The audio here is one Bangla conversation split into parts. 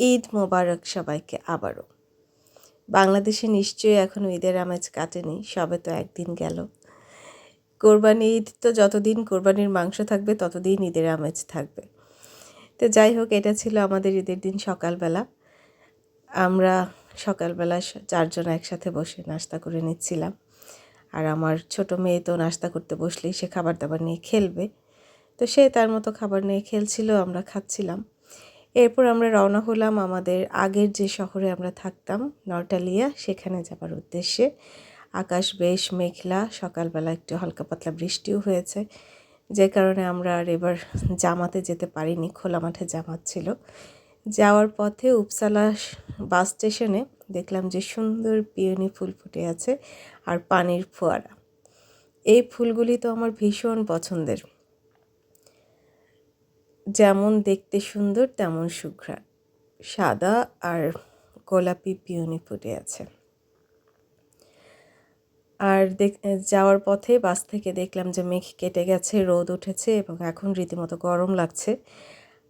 ঈদ মোবারক সবাইকে আবারও। বাংলাদেশে নিশ্চয়ই এখনও ঈদের আমেজ কাটেনি, সবে তো একদিন গেল। কোরবানি ঈদ তো যতদিন কোরবানির মাংস থাকবে, ততদিন ঈদের আমেজ থাকবে। তো যাই হোক, এটা ছিল আমাদের ঈদের দিন সকালবেলা। আমরা সকালবেলা চারজন একসাথে বসে নাস্তা করে নিচ্ছিলাম। আর আমার ছোট মেয়ে তো নাস্তা করতে বসলেই সে খাবার দাবার নিয়ে খেলবে। তো সে তার মতো খাবার নিয়ে খেলছিল, আমরা খাচ্ছিলাম। এরপর আমরা রওনা হলাম আমাদের আগের যে শহরে আমরা থাকতাম নটালিয়া সেখানে যাবার উদ্দেশ্যে আকাশ বেশ মেঘলা, সকালবেলা একটু হালকা পাতলা বৃষ্টিও হয়েছে, যে কারণে আমরা আর এবার জামাতে যেতে পারিনি, খোলা মাঠে জামাত ছিল। যাওয়ার পথে উপসালা বাস স্টেশনে দেখলাম যে সুন্দর পিওনি ফুল ফুটে আছে আর পানির ফোয়ারা। এই ফুলগুলি তো আমার ভীষণ পছন্দের। যেমন দেখতে সুন্দর, তেমন সুঘ্রাণ সাদা আর গোলাপি পিওনি ফুটে আছে। আর দেখ, যাওয়ার পথে বাস থেকে দেখলাম যে মেঘ কেটে গেছে, রোদ উঠেছে এবং এখন রীতিমতো গরম লাগছে।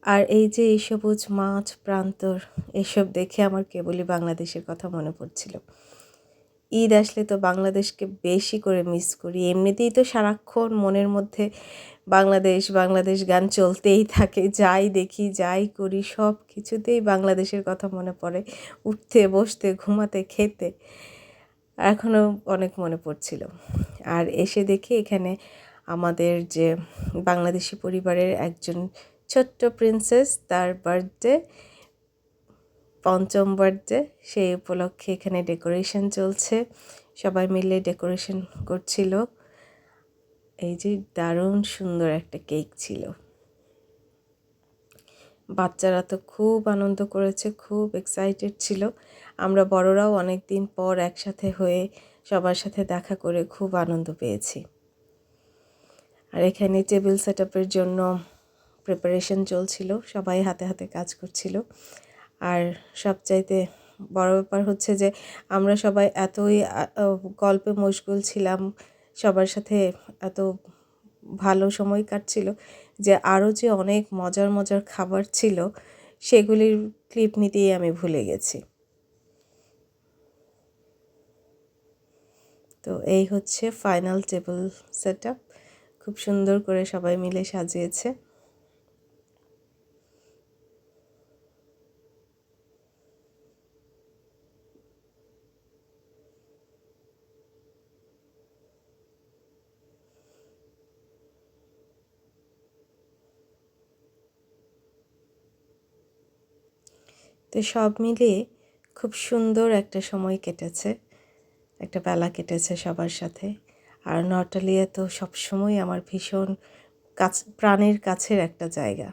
আর এই যে এই সবুজ মাঠ, প্রান্তর, এসব দেখে আমার কেবলই বাংলাদেশের কথা মনে পড়ছিল। ঈদ আসলে তো বাংলাদেশকে বেশি করে মিস করি। এমনিতেই তো সারাক্ষণ মনের মধ্যে বাংলাদেশ বাংলাদেশ গান চলতেই থাকে। যাই দেখি, যাই করি সব কিছুতেই বাংলাদেশের কথা মনে পড়ে। উঠতে, বসতে, ঘুমাতে, খেতে। এখনও অনেক মনে পড়ছিল। আর এসে দেখি এখানে আমাদের যে বাংলাদেশি পরিবারের একজন ছোট্ট প্রিন্সেস তার বার্থডে পঞ্চম বার্থডে, সেই উপলক্ষে এখানে ডেকোরেশন চলছে। সবাই মিলে ডেকোরেশন করছিল। এই যে দারুণ সুন্দর একটা কেক ছিল। বাচ্চারা তো খুব আনন্দ করেছে, খুব এক্সাইটেড ছিল। আমরা বড়রাও অনেক দিন পর একসাথে হয়ে সবার সাথে দেখা করে খুব আনন্দ পেয়েছি। আর এখানে টেবিল সেট জন্য প্রিপারেশন চলছিল। সবাই হাতে হাতে কাজ করছিল। আর সবচাইতে বড় ব্যাপার হচ্ছে যে আমরা সবাই এতই গল্পে মশগুল ছিলাম, সবার সাথে এত ভালো সময় কাটছিল যে আরও যে অনেক মজার মজার খাবার ছিল সেগুলির ক্লিপ নিতেই আমি ভুলে গেছি। তো এই হচ্ছে ফাইনাল টেবিল সেট খুব সুন্দর করে সবাই মিলে সাজিয়েছে। তো সব মিলিয়ে খুব সুন্দর একটা সময় কেটেছে। একটা বেলা কেটেছে সবার সাথে। আর নটালিয়া তো সবসময় আমার ভীষণ কাছ, প্রাণের কাছের একটা জায়গা।